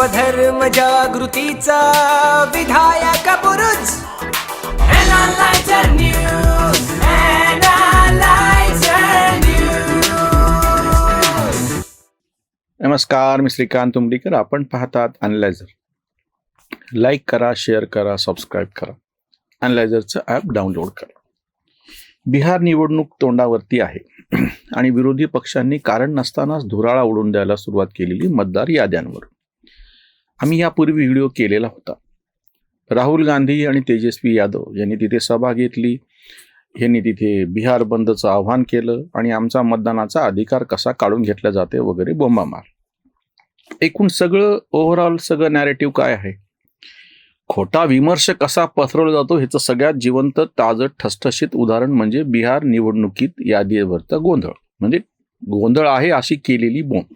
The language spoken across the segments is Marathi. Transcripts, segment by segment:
स्वधर्म जागृतीचा विधायक News. नमस्कार मी श्रीकांत तुंबडीकर आपण पाहतात अनलायझर लाईक करा शेअर करा सबस्क्राईब करा. अनलायझरचं ॲप डाउनलोड करा. बिहार निवडणूक तोंडावरती आहे. आणि विरोधी पक्षांनी कारण नसतानाच धुराळा उडून द्यायला सुरुवात केलेली मतदार याद्यांवर. आम्ही यापूर्वी व्हिडिओ केलेला होता. राहुल गांधी आणि तेजस्वी यादव यांनी तिथे सभा घेतली. यांनी तिथे बिहार बंदचं आव्हान केलं आणि आमचा मतदानाचा अधिकार कसा काढून घेतला जाते वगैरे बोंबामार एकूण सगळं ओव्हरऑल सगळं नॅरेटिव्ह काय आहे? खोटा विमर्श कसा पसरवला जातो ह्याचं सगळ्यात जिवंत ताजं ठसठशीत उदाहरण म्हणजे बिहार निवडणुकीत यादीवरचा गोंधळ. म्हणजे गोंधळ आहे अशी केलेली बोंब.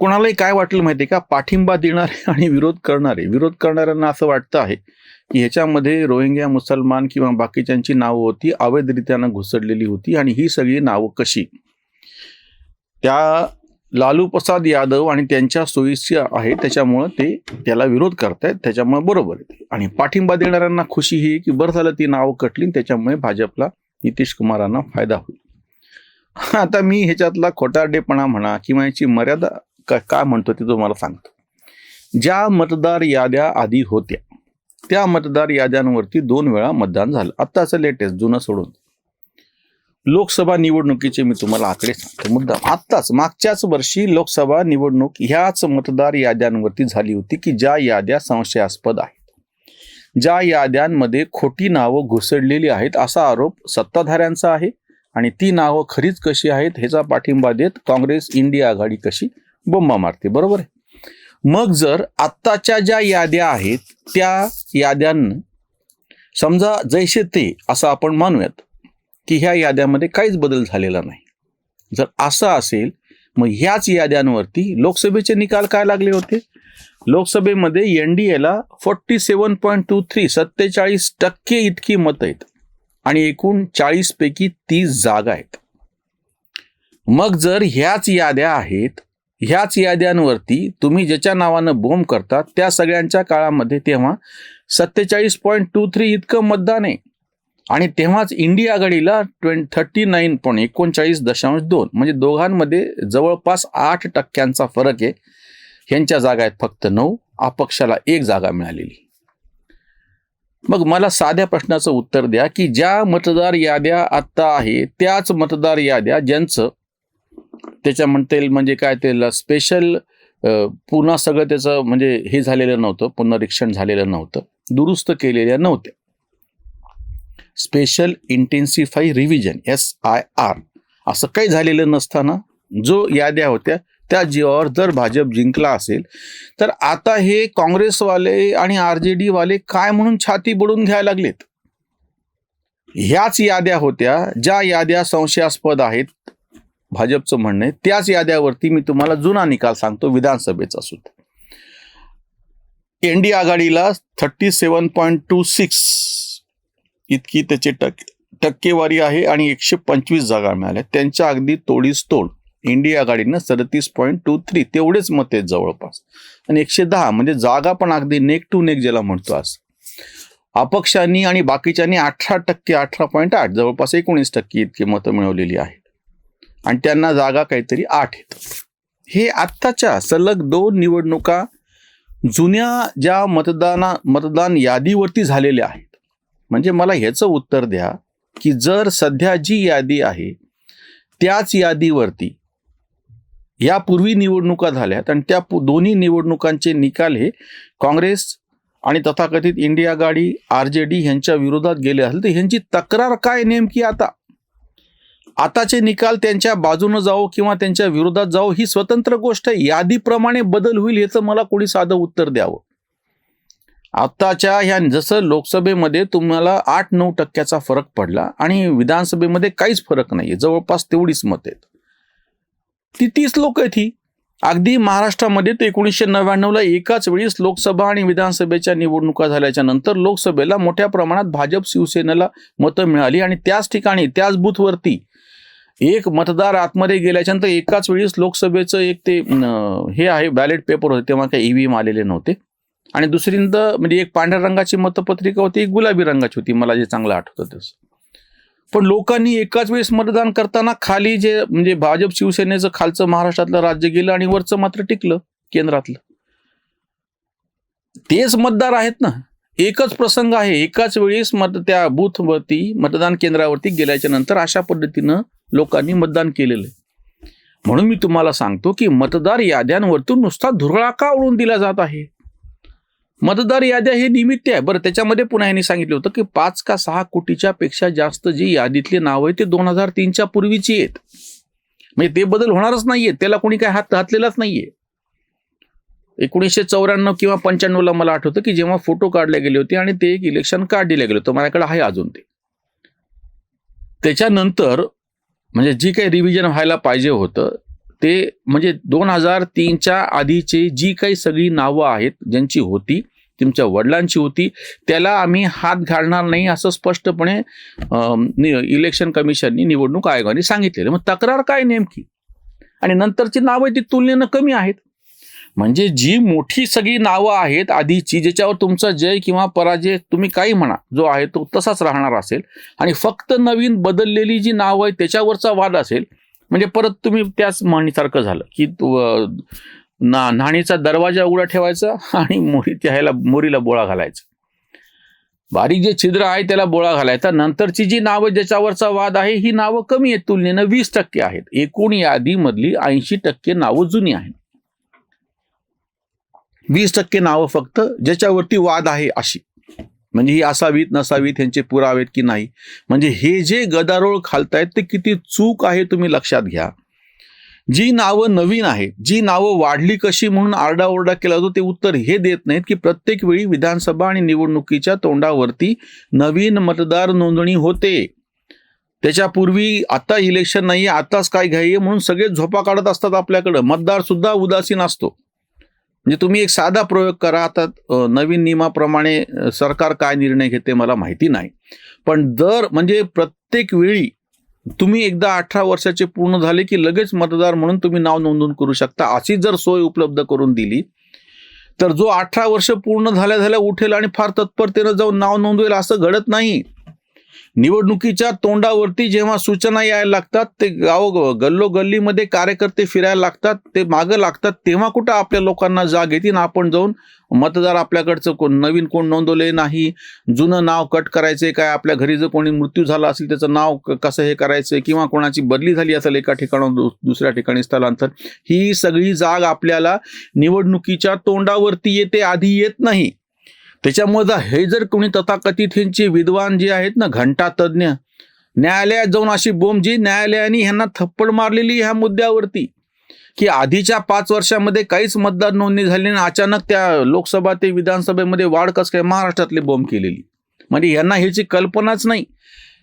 कोणालाही काय वाटलं माहिती का? पाठिंबा देणारे आणि विरोध करणारे. विरोध करणाऱ्यांना असं वाटतं आहे की ह्याच्यामध्ये रोहिंग्या मुसलमान किंवा बाकीच्यांची नावं होती अवैधरित्यानं घुसडलेली होती आणि ही सगळी नावं कशी? त्या लालू प्रसाद यादव आणि त्यांच्या सोयीची आहे त्याच्यामुळं ते त्याला विरोध करतायत त्याच्यामुळे बरोबर आहे. ते. आणि पाठिंबा देणाऱ्यांना खुशी ही की बरं झालं ती नावं कटली त्याच्यामुळे भाजपला नितीश कुमारांना फायदा होईल. आता मी ह्याच्यातला खोटारडेपणा म्हणा किंवा याची मर्यादा काय म्हणतो ते तुम्हाला सांगतो. ज्या मतदार याद्या आधी होत्या त्या मतदार याद्यांवरती दोन वेळा मतदान झालं. आत्ताचं लेटेस्ट जुनं सोडून. लोकसभा निवडणुकीचे मी तुम्हाला आकडे सांगतो मुद्दा आत्ताच मागच्याच वर्षी लोकसभा निवडणूक ह्याच मतदार याद्यांवरती झाली होती की ज्या याद्या संशयास्पद आहेत. ज्या याद्यांमध्ये खोटी नावं घुसडलेली आहेत असा आरोप सत्ताधाऱ्यांचा आहे आणि ती नावं खरीच कशी आहेत ह्याचा पाठिंबा देत काँग्रेस इंडिया आघाडी कशी बोंबा मारते बरोबर आहे? मग जर आत्ताच्या ज्या याद्या आहेत त्या याद्यांना समजा जैसे ते असं आपण मानूयात की ह्या याद्यामध्ये काहीच बदल झालेला नाही. जर असं असेल मग ह्याच याद्यांवरती लोकसभेचे निकाल काय लागले होते? लोकसभेमध्ये एन डी एला forty seven point two three सत्तेचाळीस टक्के इतकी मतं आहेत आणि एकूण चाळीस पैकी तीस जागा आहेत. मग जर ह्याच याद्या आहेत ह्याच याद्यांवरती तुम्ही ज्याच्या नावानं बोंब करता त्या सगळ्यांच्या काळामध्ये तेव्हा सत्तेचाळीस पॉईंट टू थ्री इतकं मतदान आहे. आणि तेव्हाच इंडिया आघाडीला ट्वें थर्टी नाईन पॉईंट एकोणचाळीस दशांश दोन म्हणजे दोघांमध्ये जवळपास आठ टक्क्यांचा फरक आहे. ह्यांच्या जागा आहेत फक्त नऊ अपक्षाला एक जागा मिळालेली. मग मला साध्या प्रश्नाचं उत्तर द्या की ज्या मतदार याद्या आत्ता आहे त्याच मतदार याद्या ज्यांचं त्याच्या म्हणता येईल म्हणजे काय ते स्पेशल पुन्हा सगळं त्याचं म्हणजे हे झालेलं नव्हतं पुनरीक्षण झालेलं नव्हतं. दुरुस्त केलेल्या नव्हत्या. Special intensify revision S I R असं काही झालेलं नसताना जो याद्या होत्या त्या जीवावर जर भाजप जिंकला असेल तर आता हे काँग्रेसवाले आणि आर जे डीवाले काय म्हणून छाती बुडून घ्यायला लागलेत? ह्याच याद्या होत्या ज्या याद्या संशयास्पद आहेत भाजपचं म्हणणं आहे. त्याच याद्यावरती मी तुम्हाला जुना निकाल सांगतो विधानसभेचा सुद्धा. एनडी आघाडीला thirty seven point two six इतकी त्याची टक टक्केवारी आहे आणि एकशे पंचवीस जागा मिळाल्या. त्यांच्या अगदी तोडीस तोड इंडिया आघाडीनं सदतीस पॉईंट टू थ्री तेवढेच मत आहेत जवळपास. आणि एकशे दहा म्हणजे जागा पण अगदी नेक टू नेक ज्याला म्हणतो आज. अपक्षांनी आणि बाकीच्यांनी अठरा टक्के अठरा पॉईंट आठ जवळपास एकोणीस टक्के इतकी मतं मिळवलेली आहे. आणि त्यांना जागा काहीतरी आठ आहेत. हे आत्ताच्या सलग दोन निवडणुका जुन्या ज्या मतदाना मतदान यादीवरती झालेल्या आहेत. म्हणजे मला ह्याचं उत्तर द्या की जर सध्या जी यादी आहे त्याच यादीवरती यापूर्वी निवडणुका झाल्यात आणि त्या दोन्ही निवडणुकांचे निकाल हे काँग्रेस आणि तथाकथित इंडिया गाडी आर जे डी ह्यांच्या विरोधात गेले असेल तर ह्यांची तक्रार काय नेमकी आता? आताचे निकाल त्यांच्या बाजूनं जाओ किंवा त्यांच्या विरोधात जाओ ही स्वतंत्र गोष्ट आहे. यादीप्रमाणे बदल होईल याचं मला कोणी साधं उत्तर द्यावं? आत्ताच्या ह्या जसं लोकसभेमध्ये तुम्हाला आठ नऊ टक्क्याचा फरक पडला आणि विधानसभेमध्ये काहीच फरक नाही जवळपास तेवढीच मत आहेत. ती तीस लोक आहेत ही. अगदी महाराष्ट्रामध्ये ते एकोणीसशे नव्याण्णवला एकाच वेळीस लोकसभा आणि विधानसभेच्या निवडणुका झाल्याच्यानंतर लोकसभेला मोठ्या प्रमाणात भाजप शिवसेनेला मतं मिळाली आणि त्याच ठिकाणी त्याच बूथवरती एक मतदार आतमध्ये गेल्याच्यानंतर एकाच वेळीस लोकसभेचं एक ते हे आहे बॅलेट पेपर होते तेव्हा काही ईव्हीएम आलेले नव्हते. आणि दुसरींदा म्हणजे एक पांढऱ्या रंगाची मतपत्रिका होती एक गुलाबी रंगाची होती मला जे चांगलं आठवतं तसं. पण लोकांनी एकाच वेळेस मतदान करताना खाली जे म्हणजे भाजप शिवसेनेचं खालचं महाराष्ट्रातलं राज्य गेलं आणि वरचं मात्र टिकलं केंद्रातलं. तेच मतदार आहेत ना. एकच प्रसंग आहे. एकाच वेळेस मत त्या बूथवरती मतदान केंद्रावरती गेल्याच्यानंतर अशा पद्धतीनं लोकांनी मतदान केलेलं आहे. म्हणून मी तुम्हाला सांगतो की मतदार याद्यांवरतून नुसता धुरळा का उडून दिला जात आहे? मतदार याद्या हे निमित्त आहे. बरं त्याच्यामध्ये पुन्हा यांनी सांगितलं होतं की पाच का सहा कोटीच्या पेक्षा जास्त जी यादीतली नावं आहे ते दोन हजार तीनच्या पूर्वीची आहेत. म्हणजे ते बदल होणारच नाहीये. त्याला कोणी काय हात घातलेलाच नाहीये. एकोणीसशे चौऱ्याण्णव किंवा पंच्याण्णवला मला आठवतं की जेव्हा फोटो काढले गेले होते आणि ते एक इलेक्शन कार्ड दिले गेलं होतं. माझ्याकडे आहे अजून ते. त्याच्यानंतर म्हणजे जी काही रिव्हिजन व्हायला पाहिजे होतं ते म्हणजे दोन हजार तीनच्या आधीची जी काही सगळी नावं आहेत ज्यांची होती तुमच्या वडिलांची होती त्याला आम्ही हात घालणार नाही असं स्पष्टपणे नि- इलेक्शन कमिशननी निवडणूक आयोगाने सांगितलेलं मग तक्रार काय नेमकी? आणि नंतरची नावं ती तुलनेनं कमी आहेत. म्हणजे जी मोठी सगळी नावं आहेत आधीची ज्याच्यावर तुमचा जय किंवा पराजय तुम्ही काही म्हणा जो आहे तो तसाच राहणार असेल. आणि फक्त नवीन बदललेली जी नावं आहे त्याच्यावरचा वाद असेल म्हणजे परत तुम्ही त्याच मांडणीसारखं झालं की ना न्हाणीचा दरवाजा उघडा ठेवायचा आणि मोरी त्याला मोरीला बोळा घालायचा. बारीक जे छिद्र आहे त्याला बोळा घालायचा. नंतरची जी नावं ज्याच्यावरचा वाद आहे ही नावं कमी आहेत तुलनेनं वीस टक्के आहेत. एकूण यादीमधली ऐंशी टक्के नावं जुनी आहेत. वीस टक्के नावं फक्त ज्याच्यावरती वाद आहे अशी. म्हणजे ही असावीत नसावीत ह्यांचे पुरावेत की नाही? म्हणजे हे जे गदारोळ खालतायत ते किती चूक आहे तुम्ही लक्षात घ्या. जी नावं नवीन आहेत जी नावं वाढली कशी म्हणून आरडाओरडा केला जातो ते उत्तर हे देत नाहीत की प्रत्येक वेळी विधानसभा आणि निवडणुकीच्या तोंडावरती नवीन मतदार नोंदणी होते. त्याच्यापूर्वी आता इलेक्शन नाही आताच काय घ्यायचे म्हणून सगळे झोपा काढत असतात आपल्याकडं. मतदार सुद्धा उदासीन असतो. म्हणजे तुम्ही एक साधा प्रयोग करा. आता नवीन नियमाप्रमाणे सरकार काय निर्णय घेते मला माहिती नाही. पण दर म्हणजे प्रत्येक वेळी तुम्ही एकदा अठरा वर्षाचे पूर्ण झाले की लगेच मतदार म्हणून तुम्ही नाव नोंदणी करू शकता. अशी जर सोय उपलब्ध करून दिली तर जो अठरा वर्ष पूर्ण झाल्या झाल्या उठेल आणि फार तत्परतेनं जाऊन नाव नोंदवेल असं घडत नाही. निवडणुकीच्या तोंडावरती जेव्हा सूचना यायला लागतात ते गाव गल्लो गल्लीमध्ये कार्यकर्ते फिरायला लागतात ते मागं लागतात तेव्हा कुठं आपल्या लोकांना जाग येतील आपण जाऊन मतदार आपल्याकडचं कोण नवीन कोण नोंदवले नाही जुनं नाव कट करायचे काय आपल्या घरी जर कोणी मृत्यू झाला असेल त्याचं नाव कसं हे करायचं किंवा कोणाची बदली झाली असेल एका ठिकाणाहून दुसऱ्या ठिकाणी स्थलांतर ही सगळी जाग आपल्याला निवडणुकीच्या तोंडावरती येते आधी येत नाही. त्याच्यामुळे हे जर कोणी तथाकथित ह्यांचे विद्वान जे आहेत ना घंटा तज्ज्ञ न्यायालयात जाऊन अशी बोंब जी न्यायालयाने ह्यांना थप्पड मारलेली ह्या मुद्द्यावरती की आधीच्या पाच वर्षामध्ये काहीच मतदार नोंदणी झाली आणि अचानक त्या लोकसभा ते विधानसभेमध्ये वाढ कस काय महाराष्ट्रातली बोंब केलेली. म्हणजे यांना ह्याची कल्पनाच नाही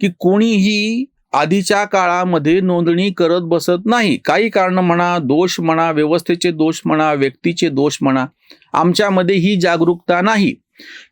की कोणीही आधीच्या काळामध्ये नोंदणी करत बसत नाही. काही कारण म्हणा दोष म्हणा व्यवस्थेचे दोष म्हणा व्यक्तीचे दोष म्हणा आमच्यामध्ये ही जागरूकता नाही.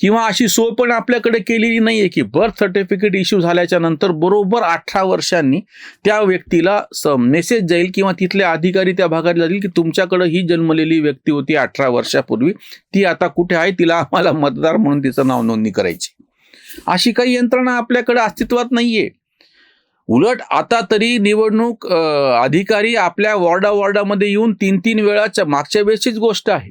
किंवा अशी सोय पण आपल्याकडे केलेली नाहीये की बर्थ सर्टिफिकेट इश्यू झाल्याच्यानंतर बरोबर अठरा वर्षांनी त्या व्यक्तीला मेसेज जाईल किंवा तिथले अधिकारी त्या भागात जातील की तुमच्याकडे ही जन्मलेली व्यक्ती होती अठरा वर्षापूर्वी ती आता कुठे आहे तिला आम्हाला मतदार म्हणून तिचं नाव नोंदणी करायची. अशी काही यंत्रणा आपल्याकडे अस्तित्वात नाहीये. उलट आता तरी निवडणूक अधिकारी आपल्या वॉर्डा वॉर्डामध्ये येऊन तीन तीन वेळाच्या मागच्या वेळेचीच गोष्ट आहे.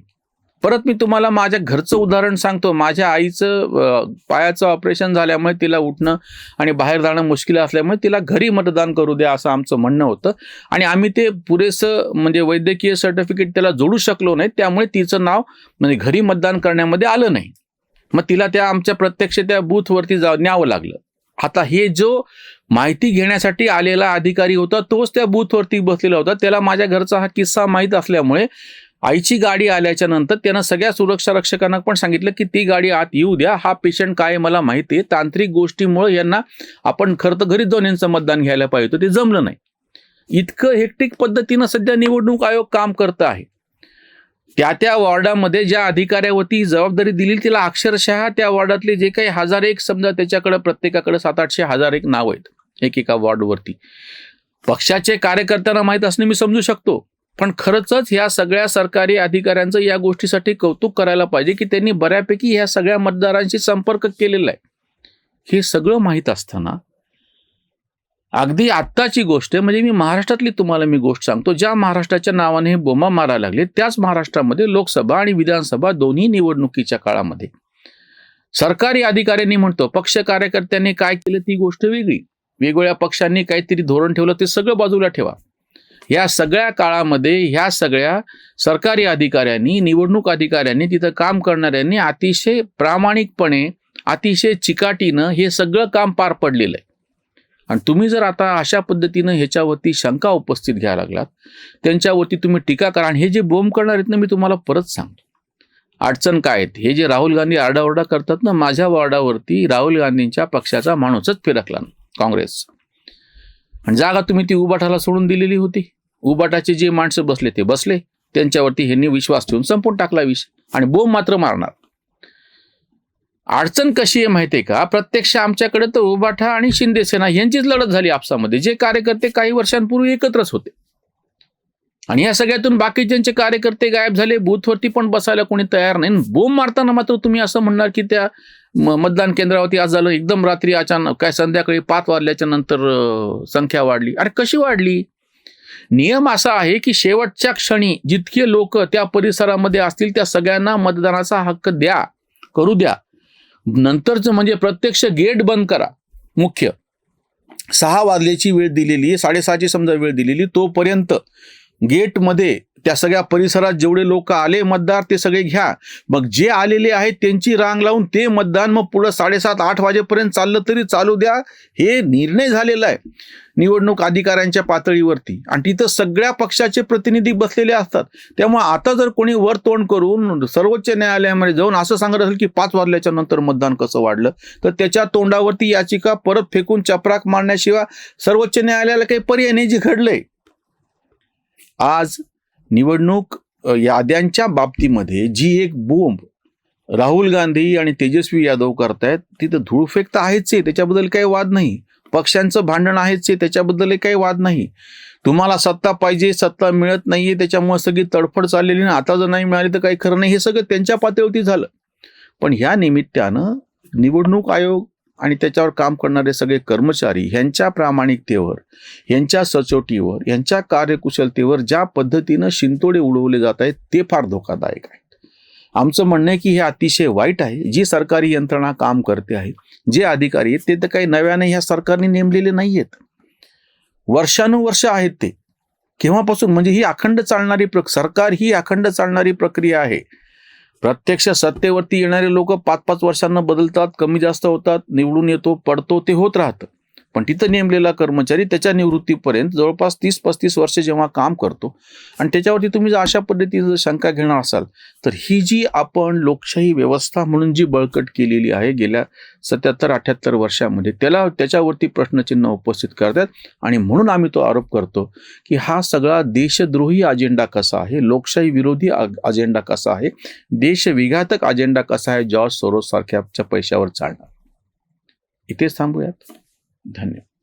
परत मी तुम्हाला माझ्या घरचं उदाहरण सांगतो. माझ्या आईचं पायाचं ऑपरेशन झाल्यामुळे तिला उठणं आणि बाहेर जाणं मुश्किल असल्यामुळे तिला घरी मतदान करू द्या असं आमचं म्हणणं होतं. आणि आम्ही ते पुरेसं म्हणजे वैद्यकीय सर्टिफिकेट त्याला जोडू शकलो नाही. त्यामुळे तिचं नाव म्हणजे घरी मतदान करण्यामध्ये आलं नाही. मग तिला त्या आमच्या प्रत्यक्ष त्या बूथवरती जा न्यावं लागलं. आता हे जो माहिती घेण्यासाठी आलेला अधिकारी होता तोच त्या बूथवरती बसलेला होता. त्याला माझ्या घरचा हा किस्सा माहीत असल्यामुळे आईची गाडी आल्याच्यानंतर त्यांना सगळ्या सुरक्षा रक्षकांना पण सांगितलं की ती गाडी आत येऊ द्या. हा पेशंट काय आहे मला माहिती आहे. तांत्रिक गोष्टीमुळे यांना आपण खरं तर घरीच जाऊन यांचं मतदान घ्यायला पाहिजे होतं. ते जमलं नाही. इतकं हेक्टिक पद्धतीनं सध्या निवडणूक आयोग काम करत आहे. त्या त्या वॉर्डामध्ये ज्या अधिकाऱ्यावरती जबाबदारी दिली तिला अक्षरशः त्या वॉर्डातले जे काही हजार एक समजा त्याच्याकडे प्रत्येकाकडे सात आठशे हजार एक नाव आहेत एकेका वॉर्डवरती. पक्षाचे कार्यकर्त्यांना माहीत असणे मी समजू शकतो. पण खरंच ह्या सगळ्या सरकारी अधिकाऱ्यांचं या गोष्टीसाठी कौतुक करायला पाहिजे की त्यांनी बऱ्यापैकी ह्या सगळ्या मतदारांशी संपर्क केलेला आहे. हे सगळं माहीत असताना अगदी आत्ताची गोष्ट आहे म्हणजे मी महाराष्ट्रातली तुम्हाला मी गोष्ट सांगतो ज्या महाराष्ट्राच्या नावाने हे बोमा मारायला लागले त्याच महाराष्ट्रामध्ये लोकसभा आणि विधानसभा दोन्ही निवडणुकीच्या काळामध्ये. सरकारी अधिकाऱ्यांनी म्हणतो पक्ष कार्यकर्त्यांनी काय केलं ती गोष्ट वेगळी. वेगवेगळ्या पक्षांनी काहीतरी धोरण ठेवलं ते सगळं बाजूला ठेवा. या सगळ्या काळामध्ये ह्या सगळ्या सरकारी अधिकाऱ्यांनी निवडणूक अधिकाऱ्यांनी तिथं काम करणाऱ्यांनी अतिशय प्रामाणिकपणे अतिशय चिकाटीनं हे सगळं काम पार पडलेलं आहे. आणि तुम्ही जर आता अशा पद्धतीनं ह्याच्यावरती शंका उपस्थित घ्यायला लागलात त्यांच्यावरती तुम्ही टीका करा आणि हे जे बोंब करणार आहेत ना मी तुम्हाला परत सांगतो. अडचण काय आहेत? हे जे राहुल गांधी आरडाओरडा करतात ना माझ्या वॉर्डावरती राहुल गांधींच्या पक्षाचा माणूसच फिरकला काँग्रेस आणि जागा तुम्ही ती उभाठाला सोडून दिलेली होती. उबाटाचे जे माणसं बसले ते बसले. त्यांच्यावरती ह्यांनी विश्वास ठेवून संपून टाकला विष. आणि बोंब मात्र मारणार. अडचण कशी आहे माहिती आहे का? प्रत्यक्ष आमच्याकडे तर उबाठा आणि शिंदे सेना यांचीच लढत झाली आपसामध्ये. जे कार्यकर्ते काही वर्षांपूर्वी एकत्रच होते. आणि या सगळ्यातून बाकीच्यांचे कार्यकर्ते गायब झाले बूथवरती पण बसायला कोणी तयार नाही. बोंब मारताना मात्र तुम्ही असं म्हणणार की त्या मतदान केंद्रावरती आज झालं एकदम रात्री अचानक काय संध्याकाळी पाच वाजल्याच्या नंतर संख्या वाढली. अरे कशी वाढली? नियम असा आहे की शेवटच्या क्षणी जितके लोक त्या परिसरामध्ये असतील त्या सगळ्यांना मतदानाचा हक्क द्या करू द्या. नंतरचं म्हणजे प्रत्यक्ष गेट बंद करा मुख्य. सहा वाजल्याची वेळ दिलेली आहे साडेसहाची समजा वेळ दिलेली तोपर्यंत गेटमध्ये त्या सगळ्या परिसरात जेवढे लोक आले मतदार ते सगळे घ्या. मग जे आलेले आहेत त्यांची रांग लावून ते मतदान मग पुढं साडेसात आठ वाजेपर्यंत चाललं तरी चालू द्या. हे निर्णय झालेला आहे निवडणूक अधिकाऱ्यांच्या पातळीवरती. आणि तिथं सगळ्या पक्षाचे प्रतिनिधी बसलेले असतात. त्यामुळे आता जर कोणी वर तोंड करून सर्वोच्च न्यायालयामध्ये जाऊन असं सांगत असेल की पाच वाजल्याच्या नंतर मतदान कसं वाढलं तर त्याच्या तोंडावरती याचिका परत फेकून चपराक मारण्याशिवाय सर्वोच्च न्यायालयाला काही पर्याय नाही जे घडलंय. आज निवडणूक याद्यांच्या बाबतीमध्ये जी एक बोंब राहुल गांधी आणि तेजस्वी यादव करतायत तिथं धूळफेक तर आहेच आहे त्याच्याबद्दल काही वाद नाही. पक्षांचं भांडण आहेच आहे त्याच्याबद्दल काही वाद नाही. तुम्हाला सत्ता पाहिजे सत्ता मिळत नाहीये त्याच्यामुळे सगळी तडफड चाललेली ना आता जर नाही मिळाली तर काही खरं नाही हे सगळं त्यांच्या पातळीवरती झालं. पण ह्या निमित्तानं निवडणूक आयोग आणि त्याच्यावर काम करणारे सगळे कर्मचारी ह्यांच्या प्रामाणिकतेवर यांच्या सचोटीवर यांच्या कार्यकुशलतेवर ज्या पद्धतीनं शिंतोडे उडवले जात आहेत ते फार धोकादायक आहे आमचं म्हणणं आहे की हे अतिशय वाईट आहे. जी सरकारी यंत्रणा काम करते आहे जे अधिकारी आहेत ते तर काही नव्याने ह्या सरकारने नेमलेले नाही आहेत वर्षानुवर्ष आहेत ते. केव्हापासून? म्हणजे ही अखंड चालणारी प्रक सरकार ही अखंड चालणारी प्रक्रिया आहे. प्रत्यक्ष सत्तेवरती येणारे लोक पाच पाच वर्षांना बदलतात कमी जास्त होतात निवडून येतो पडतो ते होत राहतं. पण तिथं नेमलेला कर्मचारी त्याच्या निवृत्तीपर्यंत जवळपास तीस पस्तीस वर्ष जेव्हा काम करतो आणि त्याच्यावरती तुम्ही जर अशा पद्धतीने जर शंका घेणार असाल तर ही जी आपण लोकशाही व्यवस्था म्हणून जी बळकट केलेली आहे गेल्या सत्याहत्तर अठ्याहत्तर वर्षामध्ये त्याला त्याच्यावरती प्रश्नचिन्ह उपस्थित करतात आणि म्हणून आम्ही तो आरोप करतो की हा सगळा देशद्रोही अजेंडा कसा आहे लोकशाही विरोधी अजेंडा कसा आहे देशविघातक अजेंडा कसा आहे जॉर्ज सोरोस सारख्याच्या पैशावर चालणार. इथेच थांबूयात. धन्यवाद.